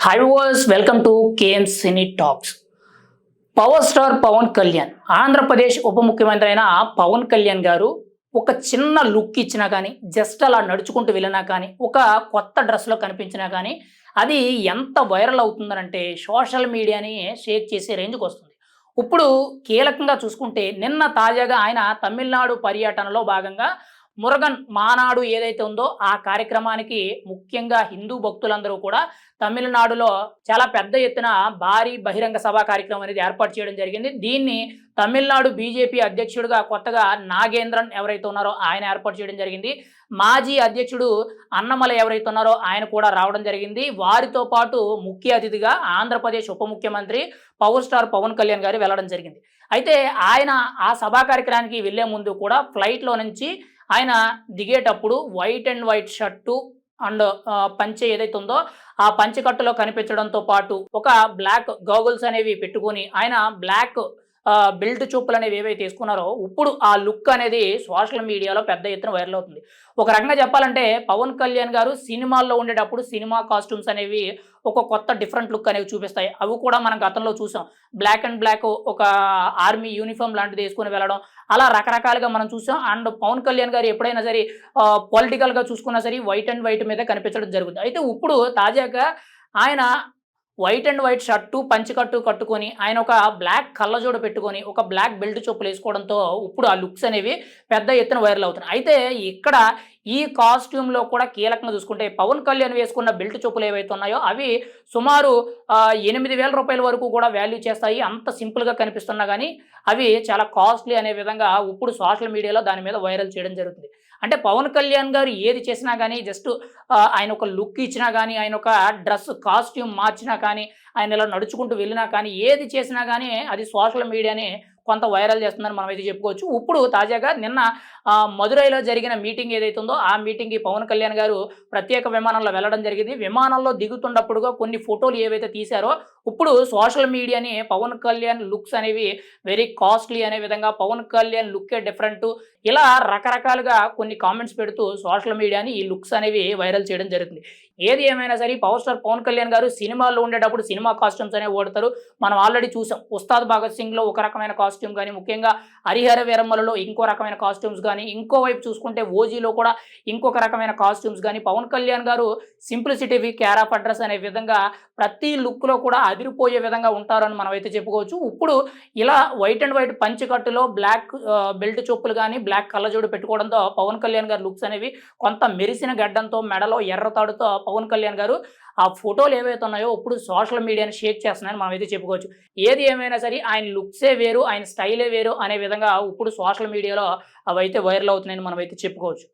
High was welcome to K M cine talks power star Pawan Kalyan Andhra Pradesh ఉప ముఖ్యమంత్రి అయిన పవన్ కళ్యాణ్ గారు ఒక చిన్న లుక్ ఇచ్చినా కానీ జస్ట్ అలా నడుచుకుంటూ వెళ్ళినా కానీ ఒక కొత్త డ్రెస్లో కనిపించినా కానీ అది ఎంత వైరల్ అవుతుందనంటే సోషల్ మీడియాని షేక్ చేసే రేంజ్కి వస్తుంది. ఇప్పుడు కీలకంగా చూసుకుంటే నిన్న తాజాగా ఆయన తమిళనాడు పర్యటనలో భాగంగా మురగన్ మానాడు ఏదైతే ఉందో ఆ కార్యక్రమానికి ముఖ్యంగా హిందూ భక్తులందరూ కూడా తమిళనాడులో చాలా పెద్ద ఎత్తున భారీ బహిరంగ సభా కార్యక్రమం అనేది ఏర్పాటు చేయడం జరిగింది. దీన్ని తమిళనాడు బీజేపీ అధ్యక్షుడిగా కొత్తగా నాగేంద్రన్ ఎవరైతే ఉన్నారో ఆయన ఏర్పాటు చేయడం జరిగింది. మాజీ అధ్యక్షుడు అన్నమల ఎవరైతే ఉన్నారో ఆయన కూడా రావడం జరిగింది. వారితో పాటు ముఖ్య అతిథిగా ఆంధ్రప్రదేశ్ ఉప ముఖ్యమంత్రి పవర్ స్టార్ పవన్ కళ్యాణ్ గారు వెళ్ళడం జరిగింది. అయితే ఆయన ఆ సభా కార్యక్రమానికి వెళ్ళే ముందు కూడా ఫ్లైట్లో నుంచి ఆయన దిగేటప్పుడు white and white shirt and పంచె ఏదైతే ఉందో ఆ పంచెకట్టులో కనిపించడంతో పాటు ఒక బ్లాక్ గోగుల్స్ అనేవి పెట్టుకొని ఆయన బ్లాక్ బెల్ట్ చూపులు అనేవి ఏవైతే తీసుకున్నారో ఇప్పుడు ఆ లుక్ అనేది సోషల్ మీడియాలో పెద్ద ఎత్తున వైరల్ అవుతుంది. ఒక రకంగా చెప్పాలంటే పవన్ కళ్యాణ్ గారు సినిమాల్లో ఉండేటప్పుడు సినిమా కాస్ట్యూమ్స్ అనేవి ఒక కొత్త డిఫరెంట్ లుక్ అనేవి చూపిస్తాయి. అవి కూడా మనం గతంలో చూసాం. బ్లాక్ అండ్ బ్లాక్ ఒక ఆర్మీ యూనిఫామ్ లాంటిది వేసుకొని వెళ్ళడం అలా రకరకాలుగా మనం చూసాం. అండ్ పవన్ కళ్యాణ్ గారు ఎప్పుడైనా సరే పొలిటికల్గా చూసుకున్నా సరే వైట్ అండ్ వైట్ మీద కనిపించడం జరుగుతుంది. అయితే ఇప్పుడు తాజాగా ఆయన వైట్ అండ్ వైట్ షర్టు పంచికట్టు కట్టుకొని ఆయన ఒక బ్లాక్ కళ్ళజోడు పెట్టుకొని ఒక బ్లాక్ బెల్ట్ చొప్పులు వేసుకోవడంతో ఇప్పుడు ఆ లుక్స్ అనేవి పెద్ద ఎత్తున వైరల్ అవుతున్నాయి. అయితే ఇక్కడ ఈ కాస్ట్యూమ్లో కూడా కీలకంగా చూసుకుంటే పవన్ కళ్యాణ్ వేసుకున్న బెల్ట్ చొప్పులు ఏవైతే ఉన్నాయో అవి సుమారు ఎనిమిది వేల రూపాయల వరకు కూడా వాల్యూ చేస్తాయి. అంత సింపుల్గా కనిపిస్తున్నా కానీ అవి చాలా కాస్ట్లీ అనే విధంగా ఇప్పుడు సోషల్ మీడియాలో దాని మీద వైరల్ చేయడం జరుగుతుంది. అంటే పవన్ కళ్యాణ్ గారు ఏది చేసినా కానీ జస్ట్ ఆయన ఒక లుక్ ఇచ్చినా కానీ ఆయన ఒక డ్రెస్ కాస్ట్యూమ్ మార్చినా కానీ ఆయన ఇలా నడుచుకుంటూ వెళ్ళినా కానీ ఏది చేసినా కానీ అది సోషల్ మీడియాని కొంత వైరల్ చేస్తుందని మనం అయితే చెప్పుకోవచ్చు. ఇప్పుడు తాజాగా నిన్న మదురైలో జరిగిన మీటింగ్ ఏదైతే ఉందో ఆ మీటింగ్కి పవన్ కళ్యాణ్ గారు ప్రత్యేక విమానంలో వెళ్ళడం జరిగింది. విమానంలో దిగుతున్నప్పుడుగా కొన్ని ఫోటోలు ఏవైతే తీశారో ఇప్పుడు సోషల్ మీడియాని పవన్ కళ్యాణ్ లుక్స్ అనేవి వెరీ కాస్ట్లీ అనే విధంగా పవన్ కళ్యాణ్ లుక్కే డిఫరెంట్. ఇలా రకరకాలుగా కొన్ని కామెంట్స్ పెడుతూ సోషల్ మీడియాని ఈ లుక్స్ అనేవి వైరల్ చేయడం జరుగుతుంది. ఏది ఏమైనా సరే పవర్ స్టార్ పవన్ కళ్యాణ్ గారు సినిమాల్లో ఉండేటప్పుడు సినిమా కాస్ట్యూమ్స్ అనేవి ఓడతారు మనం ఆల్రెడీ చూసాం ఉస్తాద్ భగత్ సింగ్లో ఒక రకమైన కాస్ట్యూమ్ కానీ ముఖ్యంగా హరిహర వీరమ్మలలో ఇంకో రకమైన కాస్ట్యూమ్స్ కానీ ఇంకో వైపు చూసుకుంటే ఓజీలో కూడా ఇంకొక రకమైన కాస్ట్యూమ్స్ కానీ పవన్ కళ్యాణ్ గారు సింప్లిసిటీ క్యార్ ఆఫ్ అడ్రస్ అనే విధంగా ప్రతి లుక్లో కూడా అదిరిపోయే విధంగా ఉంటారని మనం అయితే చెప్పుకోవచ్చు. ఇప్పుడు ఇలా వైట్ అండ్ వైట్ పంచకట్టులో బ్లాక్ బెల్ట్ చొప్పులు కానీ బ్లాక్ కళ్ళజోడు పెట్టుకోవడంతో పవన్ కళ్యాణ్ గారి లుక్స్ అనేవి కొంత మెరిసిన గడ్డంతో మెడలో ఎర్రతాడుతో పవన్ కళ్యాణ్ గారు ఆ ఫోటోలు ఏవైతే ఉన్నాయో ఇప్పుడు సోషల్ మీడియాని షేక్ చేస్తున్నాయని మనం అయితే చెప్పుకోవచ్చు. ఏది ఏమైనా సరే ఆయన లుక్సే వేరు ఆయన స్టైలే వేరు అనే విధంగా ఇప్పుడు సోషల్ మీడియాలో అవైతే వైరల్ అవుతున్నాయని మనం అయితే చెప్పుకోవచ్చు.